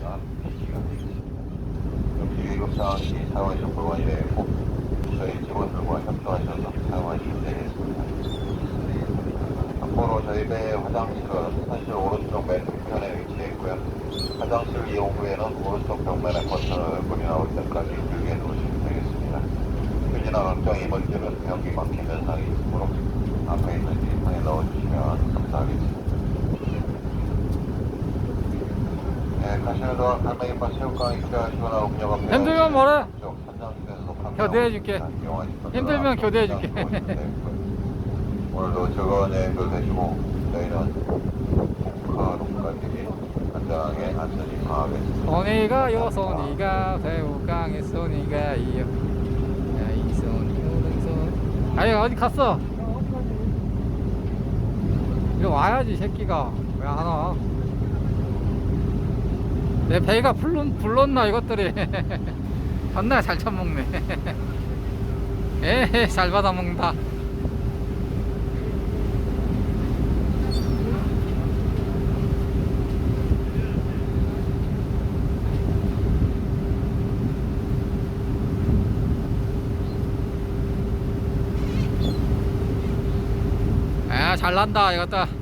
역시 위급상황시 사용하실 물건인데 꼭 저희 직원들과 협조하셔서 사용하시면 되겠습니다. 참고로 저희 배 화장실은 사실 오른쪽 맨 뒤편에 위치해 있고요. 화장실 이용 후에는 오른쪽 벽면에 버튼을 불이 나올 때까지 들게 놓으시면 되겠습니다. 휴지나 각종 이물질은 변기 막힘 현상이 있으므로 앞에 있는 비상에 넣어주시면 감사하겠습니다. 네, 가시는 동안 갈매기파 체육관이 필요하시거나 음료가 힘들면 뭐래? 교대해줄게. 힘들면 교대해줄게. 오늘도 즐거운 여행도 되시고 저희는 북한까지 안전하게 안전히 방하겠습니다. 소니가 요 소니가 배우강의 소니가요 야, 이 소니 오른손 아니 어디 갔어 이리 와야지 새끼가 왜 안 와? 내 배가 불렀, 불렀나 이것들이. 존나 잘 처먹네. 에헤 잘 받아먹는다. 아 잘난다 이것도